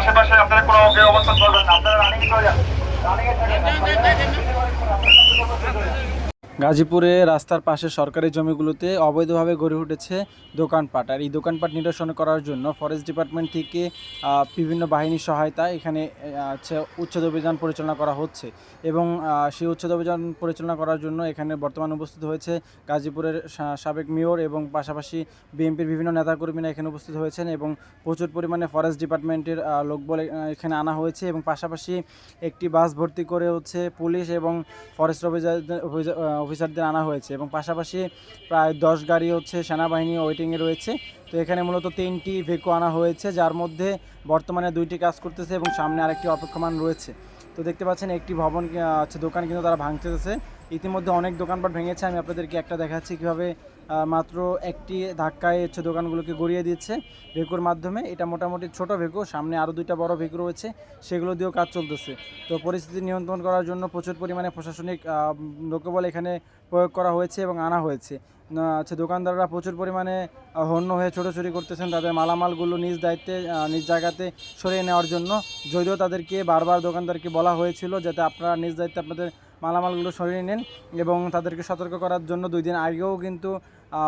আশেপাশে আপনারা কোনো অবস্থান করবেন আপনারা রানিং করে যাবেন রানিংয়ে গাজীপুরে রাস্তার পাশে সরকারি জমিগুলোতে অবৈধভাবে গড়ে উঠেছে দোকানপাট। আর এই দোকানপাট নিরসন করার জন্য ফরেস্ট ডিপার্টমেন্ট থেকে বিভিন্ন বাহিনীর সহায়তায় এখানে উচ্ছেদ অভিযান পরিচালনা করা হচ্ছে। এবং সেই উচ্ছেদ অভিযান পরিচালনা করার জন্য এখানে বর্তমানে উপস্থিত হয়েছে গাজীপুরের সাবেক মেয়র এবং পাশাপাশি বিএনপির বিভিন্ন নেতাকর্মীরা এখানে উপস্থিত হয়েছেন এবং প্রচুর পরিমাণে ফরেস্ট ডিপার্টমেন্টের লোকবল এখানে আনা হয়েছে এবং পাশাপাশি একটি বাস ভর্তি করে হচ্ছে পুলিশ এবং ফরেস্ট অভিযান অফিসারদের আনা হয়েছে এবং পাশাপাশি প্রায় দশ গাড়ি হচ্ছে সেনাবাহিনী ওয়েটিংয়ে রয়েছে। তো এখানে মূলত তিনটি ভেকো আনা হয়েছে, যার মধ্যে বর্তমানে দুইটি কাজ করতেছে এবং সামনে আরেকটি অপেক্ষমান রয়েছে। তো দেখতে পাচ্ছেন একটি ভবন আছে দোকান কিন্তু তারা ভাঙতেছে। ইতিমধ্যে অনেক দোকানপাট ভেঙেছে। আমি আপনাদেরকে একটা দেখাচ্ছি কীভাবে মাত্র একটি ধাক্কায় হচ্ছে দোকানগুলোকে গড়িয়ে দিচ্ছে ভেকুর মাধ্যমে। এটা মোটামুটি ছোট ভেকু সামনে আরও দুইটা বড় ভেকু রয়েছে সেগুলো দিয়েও কাজ চলতেছে। তো পরিস্থিতি নিয়ন্ত্রণ করার জন্য প্রচুর পরিমাণে প্রশাসনিক লোকবল এখানে প্রয়োগ করা হয়েছে এবং আনা হয়েছে। না, হচ্ছে দোকানদাররা প্রচুর পরিমাণে হন্য হয়ে ছোটোছুটি করতেছেন তাদের মালামালগুলো নিজ দায়িত্বে নিজ জায়গাতে সরিয়ে নেওয়ার জন্য। যদিও তাদেরকে বারবার দোকানদারকে বলা হয়েছিল যাতে আপনারা নিজ দায়িত্বে আপনাদের মালামালগুলো সরিয়ে নেন এবং তাদেরকে সতর্ক করার জন্য দুই দিন আগেও কিন্তু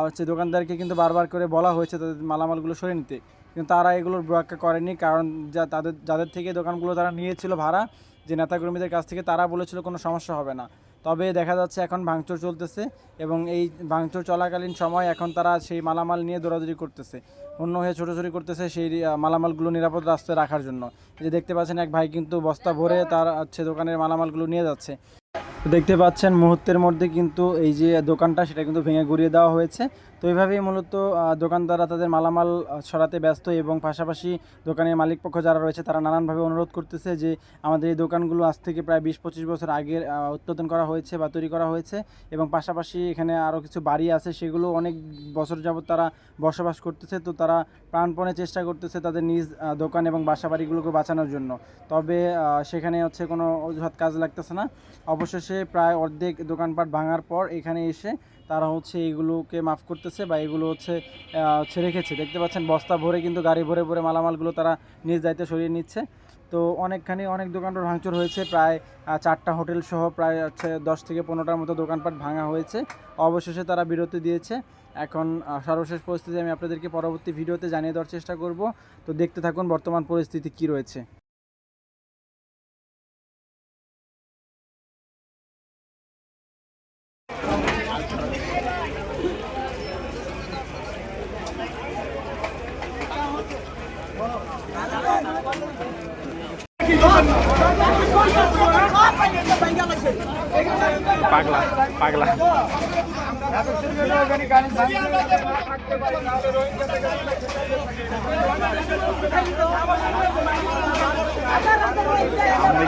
হচ্ছে দোকানদারকে কিন্তু বারবার করে বলা হয়েছে তাদের মালামালগুলো সরিয়ে নিতে। কিন্তু তারা এগুলোর ব্যাখ্যা করেনি কারণ যা তাদের, যাদের থেকে দোকানগুলো তারা নিয়েছিল ভাড়া, যে নেতাকর্মীদের কাছ থেকে তারা বলেছিল কোনো সমস্যা হবে না। তবে দেখা যাচ্ছে এখন ভাঙচুর চলতেছে এবং এই ভাঙচুর চলাকালীন সময় এখন তারা সেই মালামাল নিয়ে দৌড়াদৌড়ি করতেছে। অন্য হয়ে ছোটোছুটি করতেছে সেই মালামালগুলো নিরাপদ রাস্তায় রাখার জন্য। যে দেখতে পাচ্ছেন এক ভাই কিন্তু বস্তা ভরে তার, হচ্ছে দোকানের মালামালগুলো নিয়ে যাচ্ছে। দেখতে পাচ্ছেন মুহূর্তের মধ্যে কিন্তু এই যে দোকানটা, সেটা কিন্তু ভেঙে গুড়িয়ে দেওয়া হয়েছে। তো এইভাবেই মূলত দোকানদাররা তাদের মালামাল সরাতে ব্যস্ত এবং পাশাপাশি দোকানের মালিক পক্ষ যারা রয়েছে, তারা নানানভাবে অনুরোধ করতেছে যে আমাদের এই দোকানগুলো আজ থেকে প্রায় বিশ পঁচিশ বছর আগে উৎপাদন করা হয়েছে বা তৈরি করা হয়েছে এবং পাশাপাশি এখানে আরও কিছু বাড়ি আছে, সেগুলো অনেক বছর যাবত তারা বসবাস করতেছে। তো তারা প্রাণপণে চেষ্টা করতেছে তাদের নিজ দোকান এবং বাসা বাড়িগুলোকে বাঁচানোর জন্য। তবে সেখানে হচ্ছে কোনো অজুহাত কাজ লাগতেছে না। অবশেষে প্রায় অর্ধেক দোকানপাট ভাঙার পর এখানে এসে তারা হচ্ছে এইগুলোকে মাফ করতেছে বা এগুলো হচ্ছে হচ্ছে রেখেছে। দেখতে পাচ্ছেন, বস্তা ভরে কিন্তু গাড়ি ভরে ভরে মালামালগুলো তারা নিজ দায়িত্বে সরিয়ে নিচ্ছে। তো অনেকখানি অনেক দোকানপাট ভাঙচুর হয়েছে, প্রায় চারটা হোটেল সহ প্রায় হচ্ছে দশ থেকে পনেরোটার মতো দোকানপাট ভাঙা হয়েছে। অবশেষে তারা বিরতি দিয়েছে। এখন সর্বশেষ পরিস্থিতি আমি আপনাদেরকে পরবর্তী ভিডিওতে জানিয়ে দেওয়ার চেষ্টা করব। তো দেখতে থাকুন বর্তমান পরিস্থিতি কী রয়েছে। পাগলা পাগলা। আওয়ামী